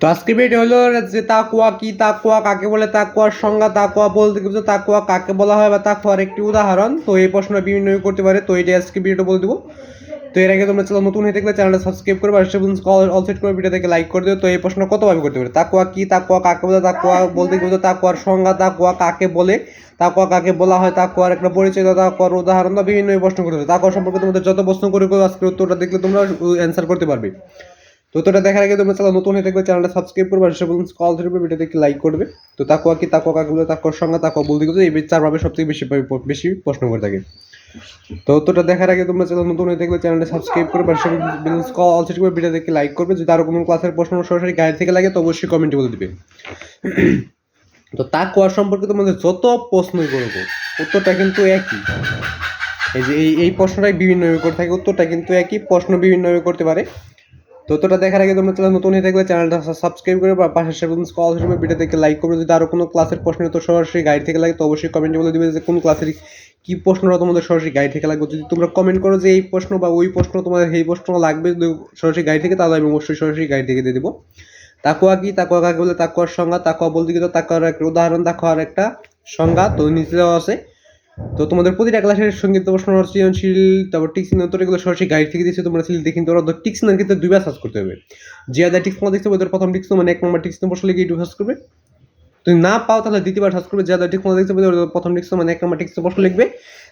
তো আজকে ভিডিও হলো যে তাকুয়া কি তাকুয়া কাকে বলে তাকুয়ার সংজ্ঞা তাকুয়া বলতে কিন্তু তাকুয়া কাকে বলা হয় বা তাকুয়ার একটি উদাহরণ। তো এই প্রশ্নটা বিভিন্ন করতে পারে, তো এটা আজকে ভিডিওটা বলে দেবো। তো এর আগে তোমরা চ্যানেল নতুন হয়ে থাকলে চ্যানেলটা সাবস্ক্রাইব করে পাশে অল সেট করে ভিডিও থেকে লাইক করে দিও। তো এই প্রশ্ন কতভাবে করতে পারে? তাকুয়া কি তাকুয়া কাকে বলে তাকুয়া বলতে কিন্তু তাকুয়ার সংজ্ঞা তাকুয়া কাকে বলে তাকুয়া কাকে বলা হয় তাকুয়ার একটা পরিচয় তাকুয়ার উদাহরণ বা বিভিন্ন প্রশ্ন করতে পারে। তাকুয়া সম্পর্কে তোমাদের যত প্রশ্ন করে আজকের উত্তরটা দেখলে তোমরা অ্যান্সার করতে পারবে। তো তোটা দেখার আগে তোমরা চ্যানেল নতুন হয়ে থাকবে, চ্যানেলটা সাবস্ক্রাইব করবে, আর সেসব কল ধরবে ভিডিও দেখে লাইক করবে। তো তাকুয়া কি তাকুয়া কাকুলো তাকুয়ার সঙ্গে তাকুয়া বলতে গেলে এই চারভাবে সবথেকে বেশি বেশি প্রশ্ন করে থাকে। তো তোটা দেখার আগে তোমরা চ্যানেল নতুন হয়ে থাকলে চ্যানেলটা সাবস্ক্রাইব করবে, আর সেসব কল সেট করে ভিডিও দেখে লাইক করবে। যদি আরও কোনো ক্লাসের প্রশ্ন সরাসরি গাইড থেকে লাগে, তো অবশ্যই কমেন্টে বলে দিবে। তো তাকুয়া সম্পর্কে তোমাদের যত প্রশ্নই করব, উত্তরটা কিন্তু একই। এই যে এই এই প্রশ্নটাই বিভিন্নভাবে করে থাকে, উত্তরটা কিন্তু একই, প্রশ্ন বিভিন্নভাবে করতে পারে। তো তোটা দেখার আগে তোমরা চ্যানেল নতুন হয়ে থাকলে চ্যানেলটা সাবস্ক্রাইব করে বা পাশে সেভেন কল হিসেবে ভিডিও থেকে লাইক করবে। যদি আরও কোনো ক্লাসের প্রশ্ন তো সরাসরি গাইড থেকে লাগে, তো অবশ্যই কমেন্টে বলে দিবে যে কোন ক্লাসের কি প্রশ্নটা তোমাদের সরাসরি গাইড থেকে লাগবে। যদি তোমরা কমেন্ট করো যে এই প্রশ্ন বা ওই প্রশ্ন তোমাদের এই প্রশ্ন লাগবে যদি সরাসরি গাইড থেকে, তাহলে আমি অবশ্যই সরাসরি গাইড থেকে দিয়ে দেবো। তাকুয়া কি? তাকুয়া কাকে বলে? তাকুয়ার সংজ্ঞা তাকুয়া বলতে গেলে তাকুয়ার একটা উদাহরণ তাকুয়ার একটা সংজ্ঞা। তো নিচে দেওয়া আছে তো তোমাদের প্রতিটা ক্লাসের সংগীত প্রশ্ন সৃজনশীল, তারপর টিক্সিন উত্তর এগুলো সরাসরি গাইড থেকে দিচ্ছে তোমরা সিল দেখে তোমরা টিক্সিনের ক্ষেত্রে দুইবার সার্চ করতে হবে। যে আদার টিক্স তোমার দেখতে ওদের প্রথম টিক্স মানে এক নম্বর টিক্স প্রশ্ন লিখে ইউটিউব সার্চ করবে। তুমি না পাও তাহলে দ্বিতীয়বার সার্চ করবে, যে আদার টিক্স দেখতে হবে প্রথম টিক্স মানে এক নম্বর টিক্স প্রশ্ন লিখবে।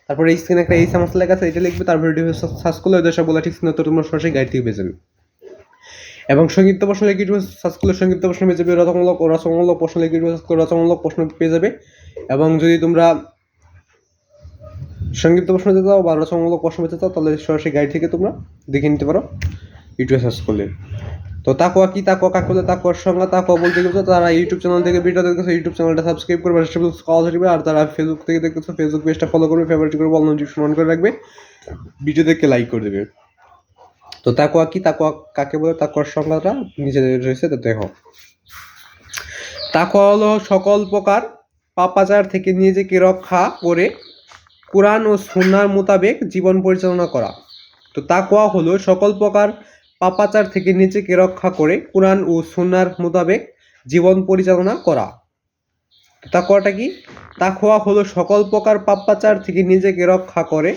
তারপরে এই স্ক্রিনে একটা এই সমস্যা লেখা আছে, এটা লিখবে, তারপরে ইউটিউব সার্চ করলে ওদের সব বলা টিক্স উত্তর তোমরা সরাসরি গাইড থেকে পেয়ে যাবে। এবং সংগীত প্রশ্ন লিখে ইউটিউব সার্চ করলে সংগীত প্রশ্ন পেয়ে যাবে, রচনামূলক রচনামূলক প্রশ্ন লিখে ইউটিউব সার্চ করলে রচনামূলক প্রশ্ন পেয়ে যাবে। এবং যদি তোমরা সংগীত প্রশ্ন পেতে চাও বা রচনামূলক প্রশ্ন পেতে চাও তাহলে সরাসরি গাইড থেকে তোমরা দেখে নিতে পারো। ইউটিউবে সার্চ করলে। তো তাকুয়া কি? তাকুয়া কাকে বলে? তাকুয়ার সঙ্গে তাকুয়া বলতে গেলে তারা ইউটিউব চ্যানেল থেকে ভিডিও দেখতেছে ইউটিউব চ্যানেলটা সাবস্ক্রাইব করবে কল ধরবে আর তারা ফেসবুক থেকে দেখতেছে ফেসবুক পেজটা ফলো করবে ফেভারিট করবে অল নোটিফিকেশন অন করে রাখবে। ভিডিও দেখে লাইক করে দেবে। তো তাকুয়া কি? তাকুয়া কাকে বলে? তাকুয়ার সংজ্ঞাটা নিচে রয়েছে, তো দেখো। তাকুয়া হলো সকল প্রকার পাপাচার থেকে নিজেকে রক্ষা করে কোরআন ও সুন্নার মোতাবেক জীবন পরিচালনা করা। তো তা তাকোয়া হলো, সকল প্রকার পাপাচার থেকে নিজেকে রক্ষা করে কোরআন ও সুন্নার মোতাবেক জীবন পরিচালনা করা। তো তাকোয়াটা কি? তাকোয়া হলো, সকল প্রকার পাপাচার থেকে নিজেকে রক্ষা করে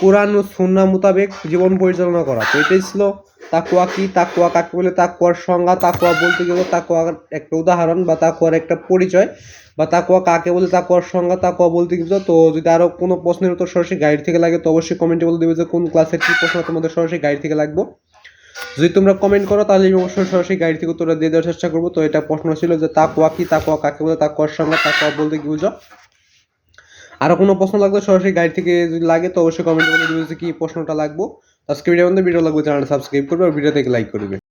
কোরআন ও সুন্না মোতাবেক জীবন পরিচালনা করা। তো এটাই ছিল তাকুয়া কি? তাকুয়া কাকে বলে? তাকুয়ার সংজ্ঞা তাকুয়া বলতে গেলে তাকুয়ার একটা উদাহরণ বা তাকুয়ার একটা পরিচয়। বা তাকুয়া কাকে বলে? তাকুয়ার সংজ্ঞা তাকুয়া বলতে গেলে তো যদি আরও কোনো প্রশ্নের উত্তর সরাসরি গাইড থেকে লাগে, তো অবশ্যই কমেন্টে বলে দেবে যে কোন ক্লাসের কী প্রশ্ন তোমাদের সরাসরি গাইড থেকে লাগবে। যদি তোমরা কমেন্ট করো, তাহলে আমি অবশ্যই সরাসরি গাইড থেকে উত্তরটা দিয়ে দেওয়ার চেষ্টা করব। তো এটা প্রশ্ন ছিল যে তাকুয়া কি? তাকুয়া কাকে বলে? তাকুয়ার সংজ্ঞা তাকুয়া বলতে কি বুঝো। আরও কোনো প্রশ্ন লাগলে সরাসরি গাড়ি থেকে যদি লাগে তো অবশ্যই কমেন্ট করে দিবে যে কি প্রশ্নটা লাগবো। আজকে ভিডিও মধ্যে ভিডিও লাগবে, চ্যানেলটা সাবস্ক্রাইব করবে আর ভিডিও থেকে লাইক করবে